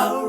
Oh.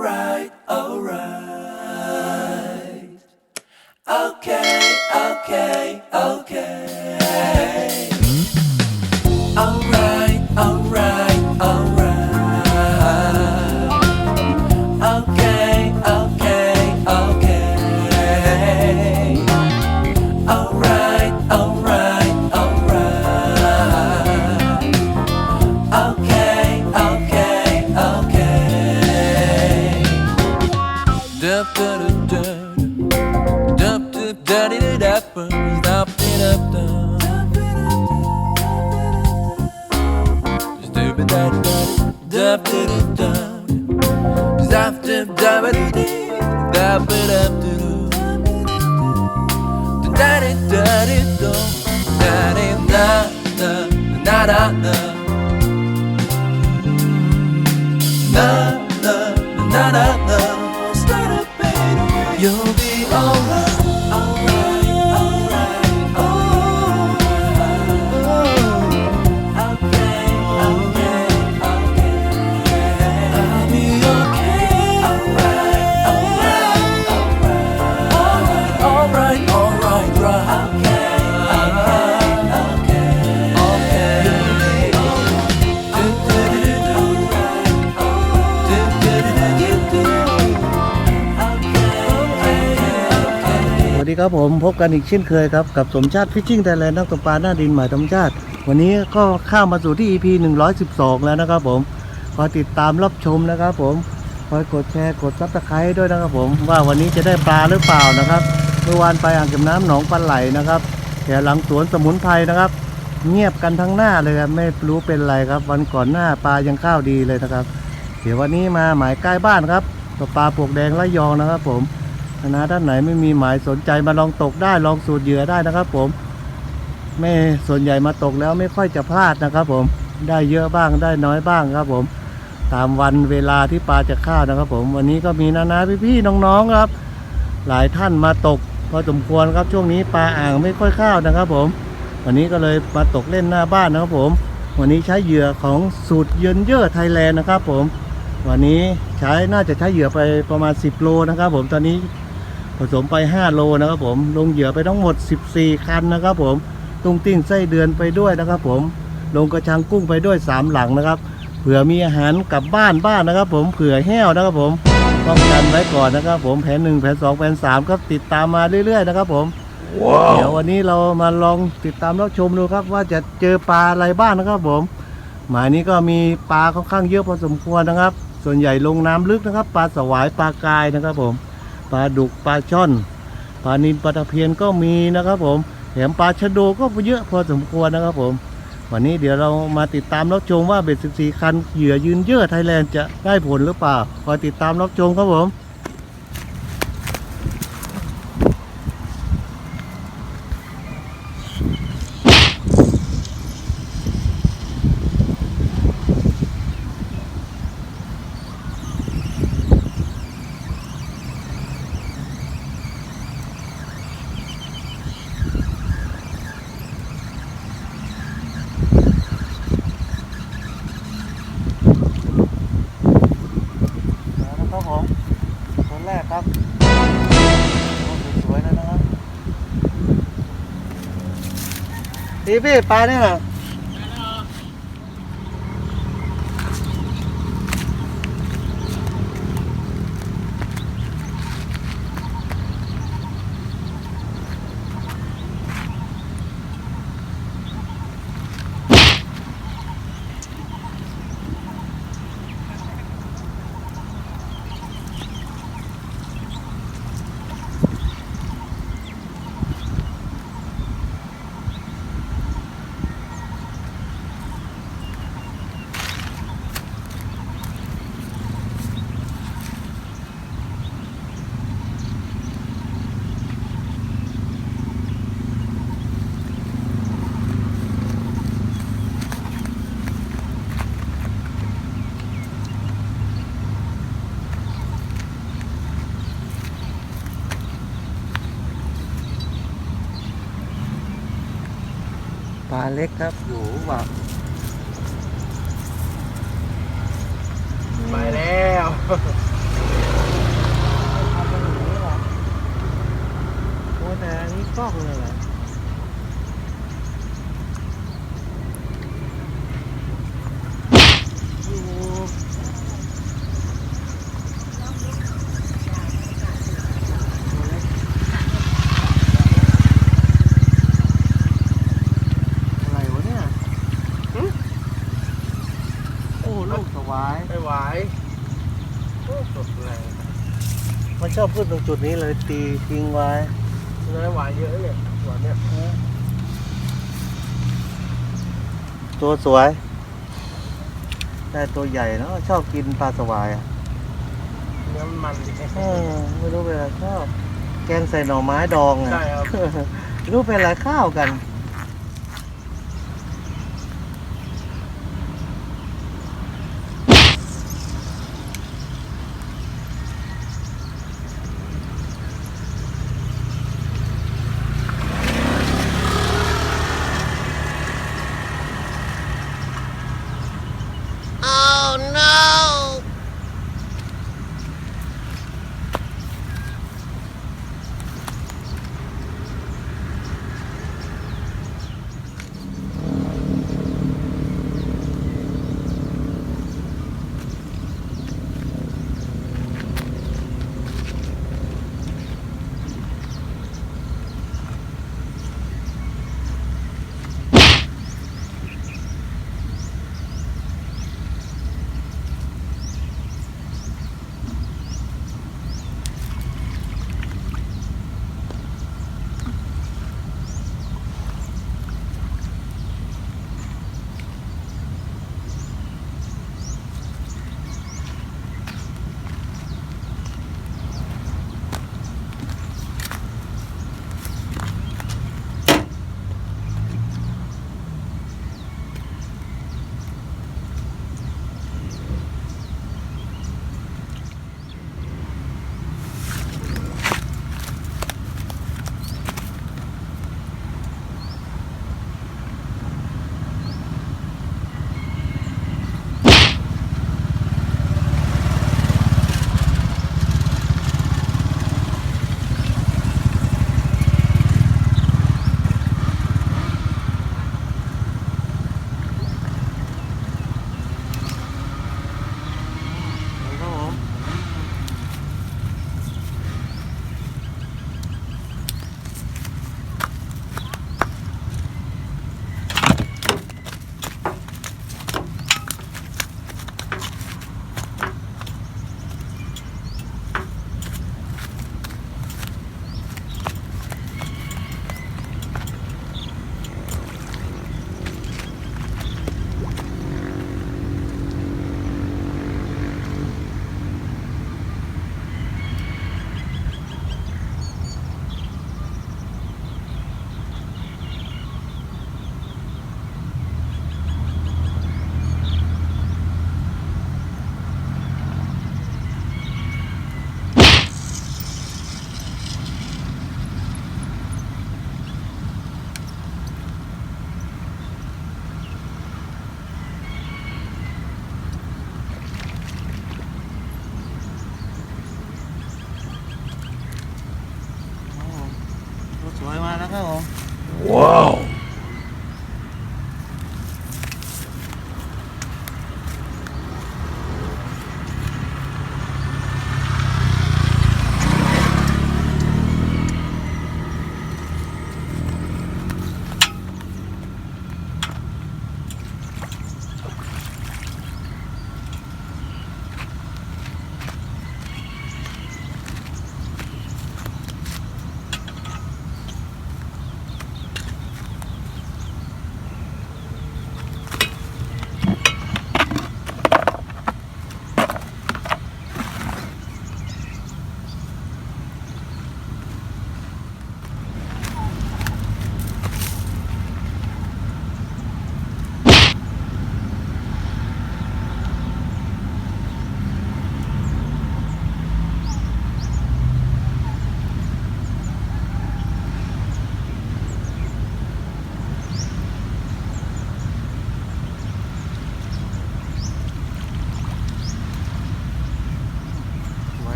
dip, da ba dee dee, da ba da doo. Da da da da da da da da da da da da ดีครับผมพบกันอีกเช่นเคยครับ กับสมชาติฟิชชิ่งไทยแลนด์นักตกปลาหน้าดินหมายธรรมชาติ วันนี้ก็ข้ามมาสู่ที่ EP 112 แล้วนะครับผมคอยติดตามรับชมนะครับผมคอยกดแชร์กดซับสไครต์ด้วยนะครับผมว่าวันนี้จะได้ปลาหรือเปล่านะครับเมื่อวานไปอ่างเก็บน้ำหนองปลาไหลนะครับแต่หลังสวนสมุนไพรนะครับ เงียบกันทั้งหน้าเลยครับไม่รู้เป็นไรครับ วันก่อนหน้าปลายังข้าวดีเลยนะครับ เดี๋ยววันนี้มาหมายใกล้บ้านครับตกปลาปลวกแดงระยองนะครับผม คณะด้านไหนไม่มีหมายสนใจมาลองตกได้ลองสูตรเหยื่อได้นะครับ ผม ไม่ส่วนใหญ่มาตกแล้วไม่ค่อยจะพลาดนะครับ ผมได้เยอะบ้างได้น้อยบ้างครับ ผม ตามวันเวลาที่ปลาจะเข้าวนะครับ ผม วันนี้ก็มีนานาพี่ๆน้องๆครับ หลายท่านมาตกพอสมควรครับช่วงนี้ปลาอ่างไม่ค่อยเข้าวนะครับ ผม วันนี้ก็เลยมาตกเล่นหน้าบ้านนะครับ ผม วันนี้ใช้เหยื่อของสูตรเยินเยอร์ไทยแลนด์นะครับ ผมวันนี้ใช้น่าจะใช้เหยื่อไปประมาณ 10 โลนะครับผมตอนนี้ ผสมไป 5 โลนะครับผมลงเหยื่อไปทั้งหมด 14 คันนะครับผมตุ้งติ้งไส้เดือนไปด้วยนะครับผมลงกระชังกุ้งไปด้วย 3 หลังนะครับเผื่อมีอาหารกลับบ้านบ้านนะครับ ผมเผื่อแห้วนะครับผมป้องกันไว้ก่อนนะครับผมแผนหนึ่งแผนสองแผนสามครับติดตามมาเรื่อยๆนะครับผมเดี๋ยววันนี้เรามาลองติดตามรับชมดูครับ ว่าจะเจอปลาอะไรบ้างนะครับผม หมายนี้ก็มีปลาค่อนข้างเยอะพอสมควรนะครับ ส่วนใหญ่ลงน้ำลึกนะครับ ปลาสวายปลากายนะครับผม ปลาดุกปลาช่อนปลานิลปลาตะเพียนก็มีนะครับผมแถมปลาชะโดก็เยอะพอสมควรนะครับผม วันนี้เดี๋ยวเรามาติดตามรับชมว่าเบ็ด 14 คันเหยื่อยืนเยอะไทยแลนด์จะได้ผลหรือเปล่าคอยติดตามรับชมครับผม พี่พี่ เล็กครับ อยู่ว่าไปแล้วโอ้แต่นี่ก็เลยแหละ อ้ลูกสวายไม่ไหวโอ้สดแรงมันชอบพูดตรงจุดนี้เลยตีทิ้งไว้เนื้อหวานเยอะเนี่ยหวานเนี่ยตัวสวย ได้ตัวใหญ่เนอะชอบกินปลาสวายอะเนื้อมันดิเออไม่รู้เป็นอะไรชอบแกงใส่หน่อไม้ดองอะใช่ครับไม่รู้เป็นอะไรข้าวกัน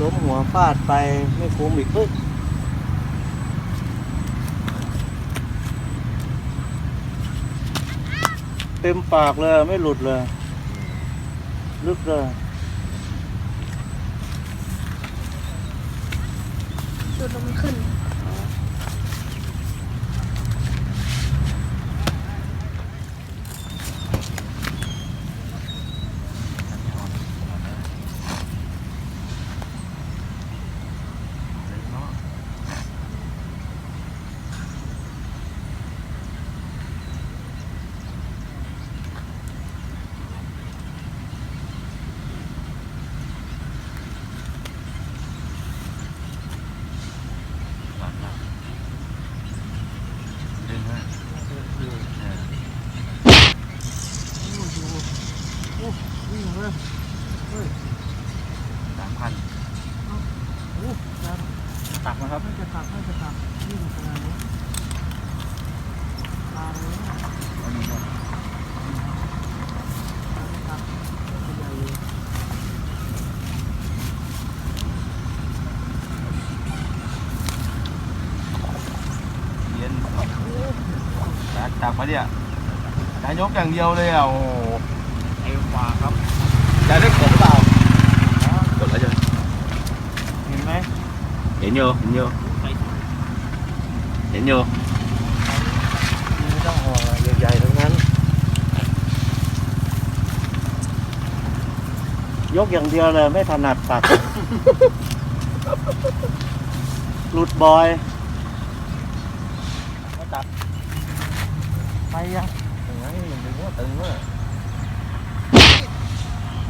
ล้มหัวฟาดไปไม่คุ้มอีกปึ๊กเต็มปากเลยไม่หลุดเลย ลึกเลยดูลมนขึ้น ดึงฮะ วิ่งเลย สามพัน โอ้ยาง ตักนะครับ น่าจะตักน่าจะตักวิ่งขนาดนี้ตามเลยนะ อันนี้ก็ ตามตักตัวใหญ่เลย เย็นตักตักมาเนี่ยนา ยกอย่างเดียวเลยอะโอ้โหไอ้ขวาครับจะได้กดหรือเปล่ากดแล้วจะเห็นไหมเห็นอยู่เห็นอยู่เห็นอยู่ไม่ต้องห่วงอะใหญ่ๆทั้งนั้น ยกอย่างเดียวเลยไม่ถนัดตักหลุดบอยไม่ตักไปยังตึงไง ตึงว่าตึงว่า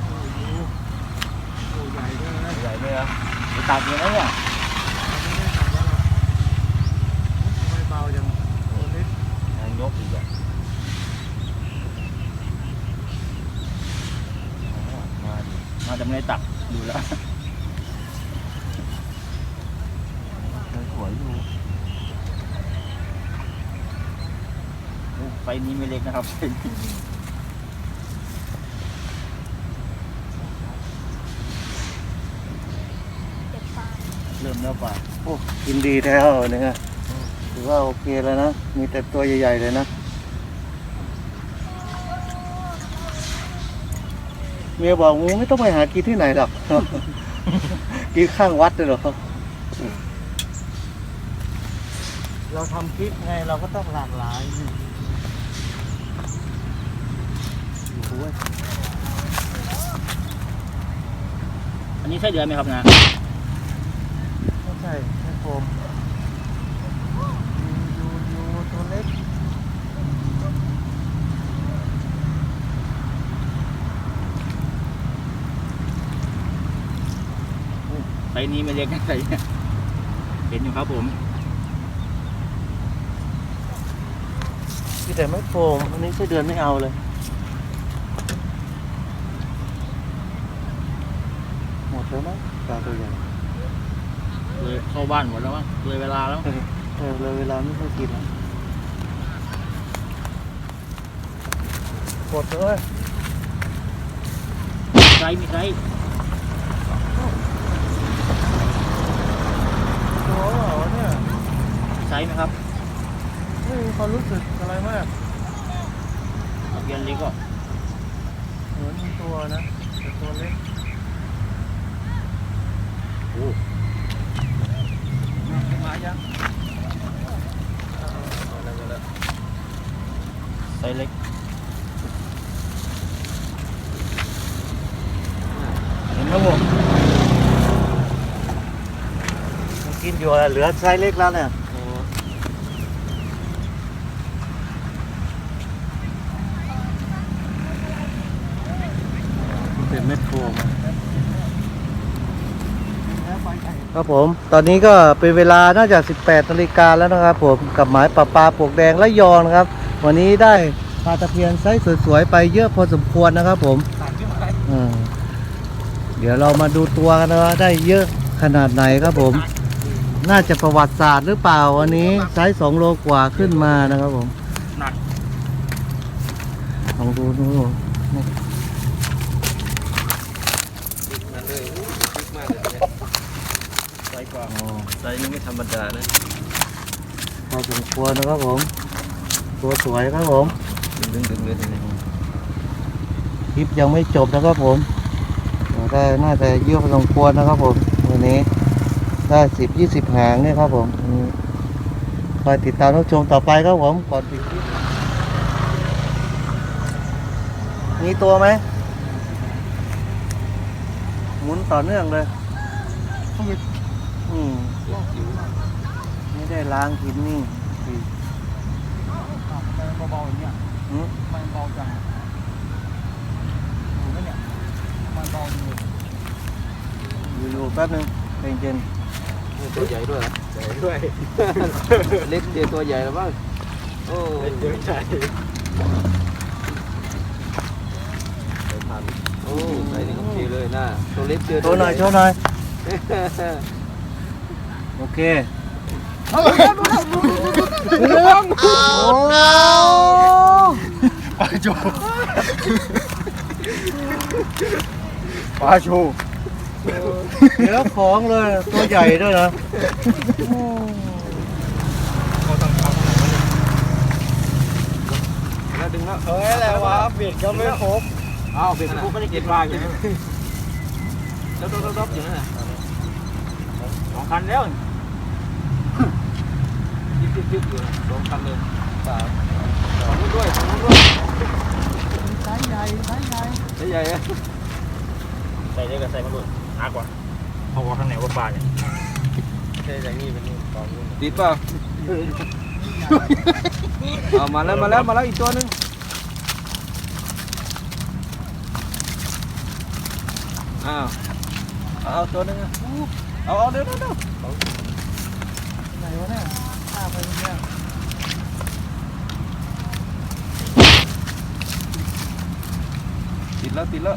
โอ้โหโอ้ใหญ่ด้วยนะใหญ่เลยอะไปตักยังไงเนี่ยไม่ได้ตักแล้วหรอกไม่เบาจังตัวเล็กนายกอีกอะมาดิมาจะไม่ได้ตักดูแล้วสวยอยู่ ไฟนี้ไม่เล็กนะครับเจ็บปากเริ่มแล้วป่ะโอ้กินดีแล้วเนี่ยถือว่าโอเคแล้วนะ มีแต่ตัวใหญ่ๆเลยนะ เมียบอกงูไม่ต้องไปหากินที่ไหนหรอก กินข้างวัดเลยเหรอเราทำคลิปไงเราก็ต้องหลากหลาย โอ้โหอันนี้ใช่เดือนไหมครับนะไม่ใช่แค่โฟมยูยูตัวเล็กไฟนี้ไม่เล็กนะไฟเนี่ยเห็นอยู่ครับผมที่แต่ไม่โฟมอันนี้ใช่เดือนไม่เอาเลย หมด แล้วมั้งปลาตัวใหญ่เลยเข้าบ้านหมดแล้วมั้งเลยเวลาแล้วเออเออเลยเวลาไม่ค่อยกินแล้วกดเลยไซส์มีไซส์ตัวเหรอเนี่ยมีไซส์ไหมครับไม่มีความรู้สึกอะไรมากตะเกียนเล็กก็เหมือนมีตัวนะแต่ตัวเล็กโอ้ มายังไซส์เล็กเห็นไหมผมกินอยู่อะเหลือไซส์เล็กแล้วเนี่ย โอ้ เป็นเม็ดโฟมอะ ครับผม ตอนนี้ก็เป็นเวลาน่าจะ 18นาฬิกาแล้วนะครับผมกับหมายปลาปลาปลวกแดงและยองนะครับ วันนี้ได้ปลาตะเพียนไซส์สวยๆไปเยอะพอสมควรนะครับผมอืมเดี๋ยวเรามาดูตัวกันนะว่าได้เยอะขนาดไหนครับผม น่าจะประวัติศาสตร์หรือเปล่าวันนี้ไซส์สองโลกว่าขึ้นมานะครับผมหนักลองดูดู นั่นเลยอู้คึกมากเลยเนี่ย ใส่กว่า อ๋อ ไซส์นี้ไม่ธรรมดานะพอสมควรนะครับผม ตัวสวยครับผมดึงๆเลยทีนี้คลิปยังไม่จบนะครับผมได้น่าจะเยอะพอสมควรนะครับผมวันนี้ได้สิบยี่สิบหางเนี่ยครับผมอืมคอยติดตามรับชมต่อไปครับผมก่อนปิดคลิปมีตัวไหมหมุนต่อเนื่องเลย อืมไม่ได้ล้างหินนี่สิเบาๆอย่างเงี้ยอืมมันเบาจังถูกไหมเนี่ยมันเบาจริงอยู่ๆแป๊บนึงเย็นตัวใหญ่ด้วยเหรอใหญ่ด้วย เล็กเดียวตัวใหญ่แล้วบ้างโอ้เล็กเดียวใหญ่โอ้ใส่นี่ก็ดีเลยนะตัวเล็กเดียวๆโชว์หน่อยโชว์หน่อย โอเคโอ้ปลาโชปลาโชเดี๋ยวของเลยตัวใหญ่ด้วยนะเขาต้องทำอะไรวะเนี่ยแล้วดึงแล้วเฮ้ยแล้ววะเบ็ดก็ไม่ครบอ้าวเป็นพวกก็ได้เก็บปลาอยู่นะแล้วดบๆๆอยู่นั่นแหละสองคันแล้ว ยึกๆๆอยู่นะสองคันเลยปลาสองนู้นด้วยสองนู้นด้วยไซส์ใหญ่ไซส์ใหญ่ใหญ่ๆอะใส่ได้กับใส่มาหลุดหากว่าเอาว่าข้างไหนว่าปลาเนี่ยใช่อย่างนี้เป็นกองติดเปล่าเอามาแล้วมาแล้วมาแล้วอีกตัวหนึงอ้าวเอาเอาตัวหนึงอะเอาเอาเดี๋ยวเดี๋ยวเดี๋ยวไหนวะเนี่ย ข้าไปเนี่ยติดแล้วติดแล้ว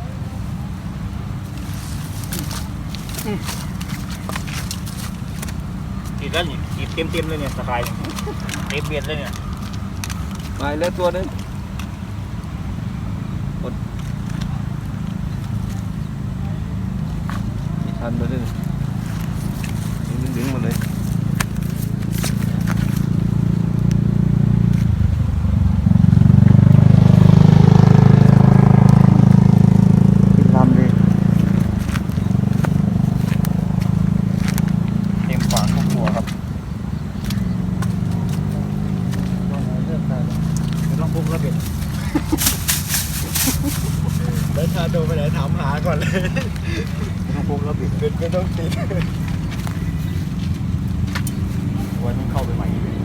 ติดแล้วนี่ติดเต็มเต็มๆเลยเนี่ยสกายเนี่ยเต็มเบ็ดเลยเนี่ยมาอีกแล้วตัวหนึงกดไม่ทันไปเลยดึงดึงดึงมาเลย กินลำดิ เต็มปากทุกตัวครับ ตัวไหนเลือกใส่ ไม่ต้องพุกแล้วเบ็ดแล้วชาโดไปไหนถามหาก่อนเลยไม่ต้องพุกแล้วเบ็ดเบ็ดไม่ต้องติดไว้ต้องเข้าไปใหม่อีกเลย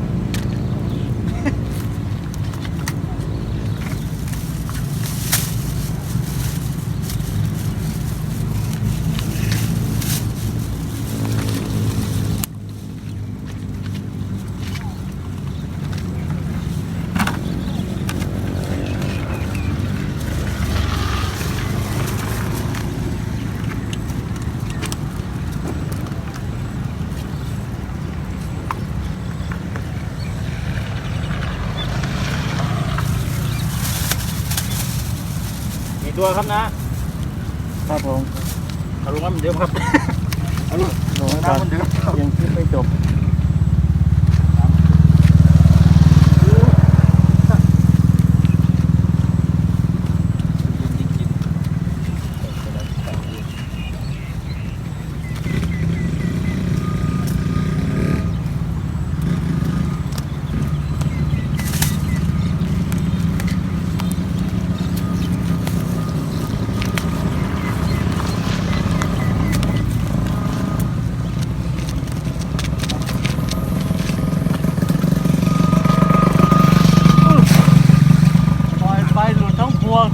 มี ตัวครับนะครับผมเอาลงน้ำเหมือนเดิมครับเอาลงลงก่อนน้ำเหมือนเดิมครับ ยังคิดไม่จบ ปล่อยไปหลุดทั้งพวง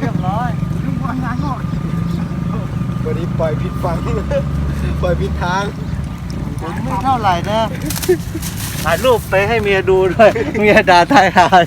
เรียบร้อย วันนี้ปล่อยผิด ฝังปล่อยผิดทางผมไม่เท่าไหร่นะถ่ายรูปไปให้เมียดูด้วย เมียด่าทายหาย